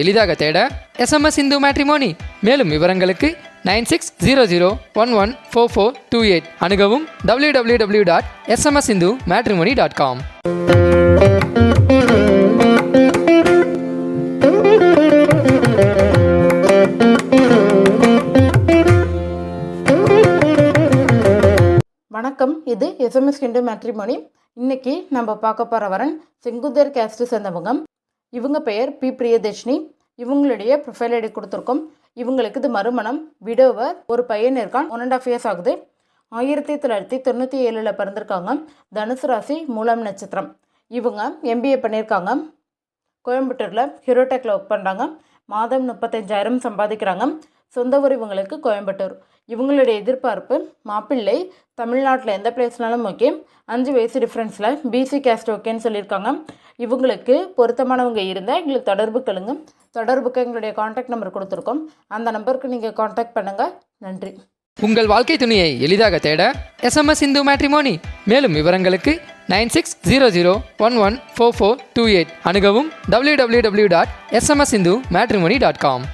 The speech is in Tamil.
எளிதாக தேட எஸ்எம்எஸ் இந்து மேட்ரிமோனி மேலும் விவரங்களுக்கு nine six zero zero one one four four two eight. அணுகவும் W W W dot SMS Hindu matrimony dot com வணக்கம் இது எஸ்எம்எஸ் கிண்டு மேட்ரிமோனி இன்னைக்கு நம்ம பார்க்க போகிற வரன் செங்குந்தர் கேஸ்ட்டு சேர்ந்தவங்க இவங்க பெயர் பி. பிரியதர்ஷினி. இவங்களுடைய ப்ரொஃபைல் ஐடி கொடுத்துருக்கோம். இவங்களுக்கு இது மறுமணம். விடோவர் ஒரு பையன் இருக்கான். ஒன் அண்ட் ஆஃப் இயர்ஸ் ஆகுது. ஆயிரத்தி தொள்ளாயிரத்தி தொண்ணூற்றி ஏழில் பிறந்திருக்காங்க. தனுசு ராசி மூலம் நட்சத்திரம். இவங்க எம்பிஏ பண்ணியிருக்காங்க கோயம்புத்தூரில் ஹீரோடெக்கில் ஒர்க் பண்ணுறாங்க மாதம் முப்பத்தஞ்சாயிரம் சம்பாதிக்கிறாங்க. சொந்த ஊர் இவங்களுக்கு கோயம்புத்தூர். இவங்களுடைய எதிர்பார்ப்பு மாப்பிள்ளை தமிழ்நாட்டில் எந்த பிளேஸ்னாலும் ஓகே அஞ்சு வயசு டிஃப்ரென்ஸில் பிசி கேஸ்ட் ஓகேன்னு சொல்லியிருக்காங்க. இவங்களுக்கு பொருத்தமானவங்க இருந்தால் எங்களுக்கு தொடர்பு கொள்ளுங்க. தொடர்புக்கு எங்களுடைய காண்டாக்ட் நம்பர் கொடுத்துருக்கோம். அந்த நம்பருக்கு நீங்கள் காண்டாக்ட் பண்ணுங்கள் நன்றி. உங்கள் வாழ்க்கை துணையை எளிதாக தேட எஸ்எம்எஸ் இந்து மேட்ரிமோனி மேலும் விவரங்களுக்கு nine six zero zero one one four four two eight அணுகவும் W W W dot SMS Hindu matrimony dot com